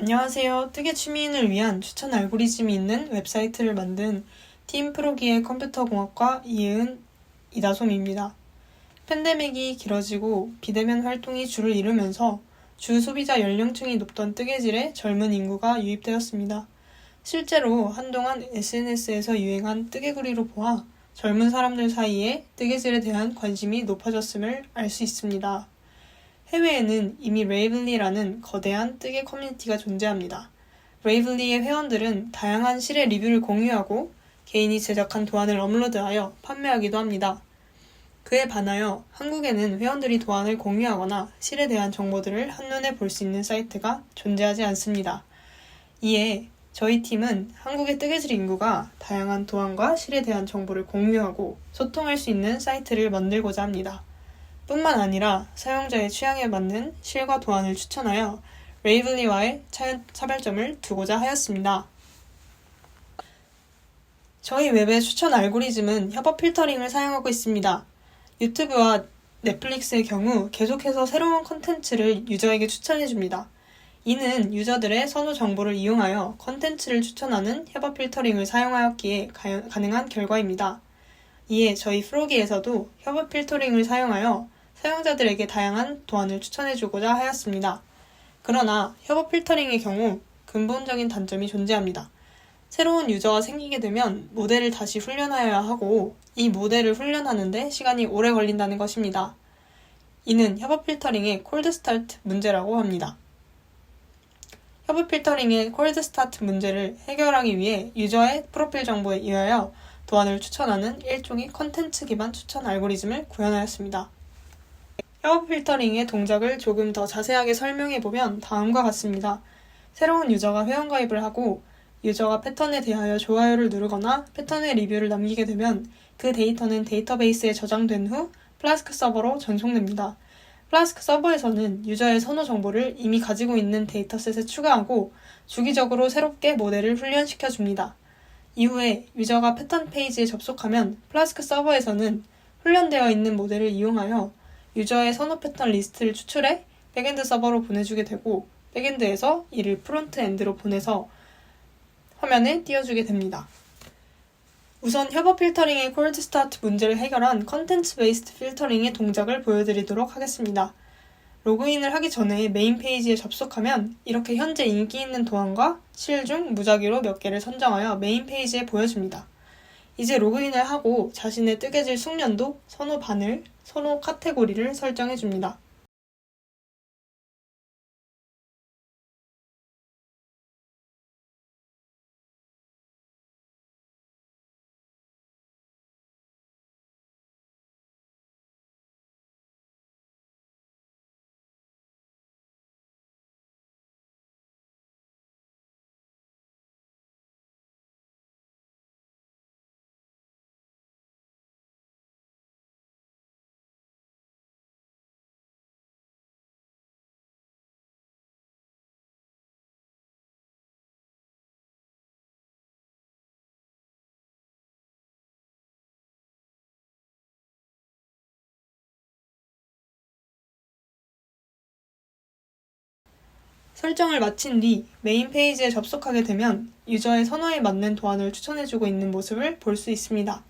안녕하세요. 뜨개 취미인을 위한 추천 알고리즘이 있는 웹사이트를 만든 팀 프로기의 컴퓨터공학과 이혜은 이다솜입니다. 팬데믹이 길어지고 비대면 활동이 주를 이루면서 주 소비자 연령층이 높던 뜨개질에 젊은 인구가 유입되었습니다. 실제로 한동안 SNS에서 유행한 뜨개구리로 보아 젊은 사람들 사이에 뜨개질에 대한 관심이 높아졌음을 알 수 있습니다. 해외에는 이미 레이블리라는 거대한 뜨개 커뮤니티가 존재합니다. 레이블리의 회원들은 다양한 실의 리뷰를 공유하고 개인이 제작한 도안을 업로드하여 판매하기도 합니다. 그에 반하여 한국에는 회원들이 도안을 공유하거나 실에 대한 정보들을 한눈에 볼 수 있는 사이트가 존재하지 않습니다. 이에 저희 팀은 한국의 뜨개질 인구가 다양한 도안과 실에 대한 정보를 공유하고 소통할 수 있는 사이트를 만들고자 합니다. 뿐만 아니라 사용자의 취향에 맞는 실과 도안을 추천하여 레이블리와의 차- 차별점을 두고자 하였습니다. 저희 웹의 추천 알고리즘은 협업 필터링을 사용하고 있습니다. 유튜브와 넷플릭스의 경우 계속해서 새로운 컨텐츠를 유저에게 추천해줍니다. 이는 유저들의 선호 정보를 이용하여 컨텐츠를 추천하는 협업 필터링을 사용하였기에 가- 가능한 결과입니다. 이에 저희 프로기에서도 협업 필터링을 사용하여 사용자들에게 다양한 도안을 추천해주고자 하였습니다. 그러나 협업 필터링의 경우 근본적인 단점이 존재합니다. 새로운 유저가 생기게 되면 모델을 다시 훈련하여야 하고 이 모델을 훈련하는데 시간이 오래 걸린다는 것입니다. 이는 협업 필터링의 콜드 스타트 문제라고 합니다. 협업 필터링의 콜드 스타트 문제를 해결하기 위해 유저의 프로필 정보에 의하여 도안을 추천하는 일종의 컨텐츠 기반 추천 알고리즘을 구현하였습니다. 협업 필터링의 동작을 조금 더 자세하게 설명해 보면 다음과 같습니다. 새로운 유저가 회원가입을 하고 유저가 패턴에 대하여 좋아요를 누르거나 패턴의 리뷰를 남기게 되면 그 데이터는 데이터베이스에 저장된 후 플라스크 서버로 전송됩니다. 플라스크 서버에서는 유저의 선호 정보를 이미 가지고 있는 데이터셋에 추가하고 주기적으로 새롭게 모델을 훈련시켜 줍니다. 이후에 유저가 패턴 페이지에 접속하면 플라스크 서버에서는 훈련되어 있는 모델을 이용하여 유저의 선호 패턴 리스트를 추출해 백엔드 서버로 보내주게 되고 백엔드에서 이를 프론트엔드로 보내서 화면에 띄워주게 됩니다. 우선 협업 필터링의 콜드 스타트 문제를 해결한 컨텐츠 베이스드 필터링의 동작을 보여드리도록 하겠습니다. 로그인을 하기 전에 메인 페이지에 접속하면 이렇게 현재 인기 있는 도안과 실 중 무작위로 몇 개를 선정하여 메인 페이지에 보여줍니다. 이제 로그인을 하고 자신의 뜨개질 숙련도, 선호 바늘, 선호 카테고리를 설정해 줍니다. 설정을 마친 뒤 메인 페이지에 접속하게 되면 유저의 선호에 맞는 도안을 추천해주고 있는 모습을 볼 수 있습니다.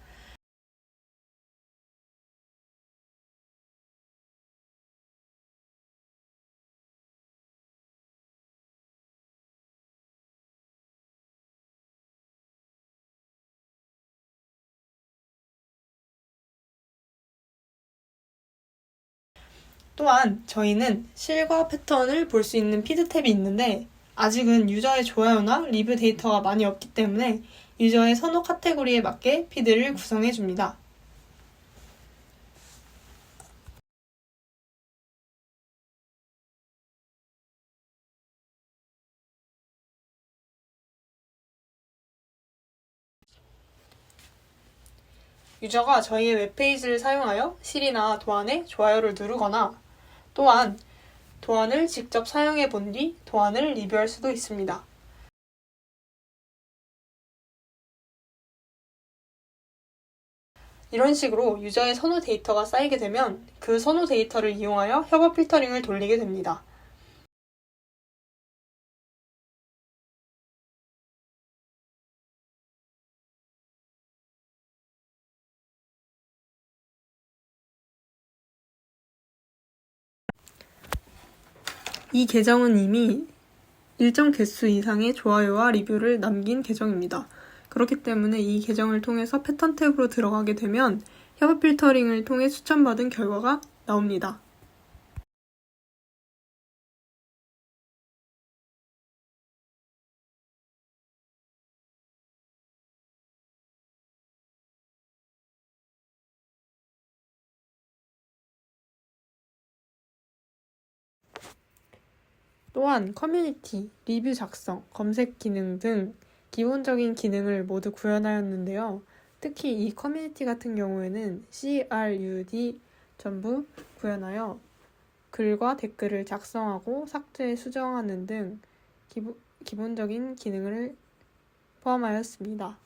또한 저희는 실과 패턴을 볼 수 있는 피드 탭이 있는데 아직은 유저의 좋아요나 리뷰 데이터가 많이 없기 때문에 유저의 선호 카테고리에 맞게 피드를 구성해 줍니다. 유저가 저희의 웹페이지를 사용하여 실이나 도안에 좋아요를 누르거나 또한 도안을 직접 사용해 본 뒤 도안을 리뷰할 수도 있습니다. 이런 식으로 유저의 선호 데이터가 쌓이게 되면 그 선호 데이터를 이용하여 협업 필터링을 돌리게 됩니다. 이 계정은 이미 일정 개수 이상의 좋아요와 리뷰를 남긴 계정입니다. 그렇기 때문에 이 계정을 통해서 패턴 탭으로 들어가게 되면 협업 필터링을 통해 추천받은 결과가 나옵니다. 또한 커뮤니티, 리뷰 작성, 검색 기능 등 기본적인 기능을 모두 구현하였는데요. 특히 이 커뮤니티 같은 경우에는 CRUD 전부 구현하여 글과 댓글을 작성하고 삭제, 수정하는 등 기본, 기본적인 기능을 포함하였습니다.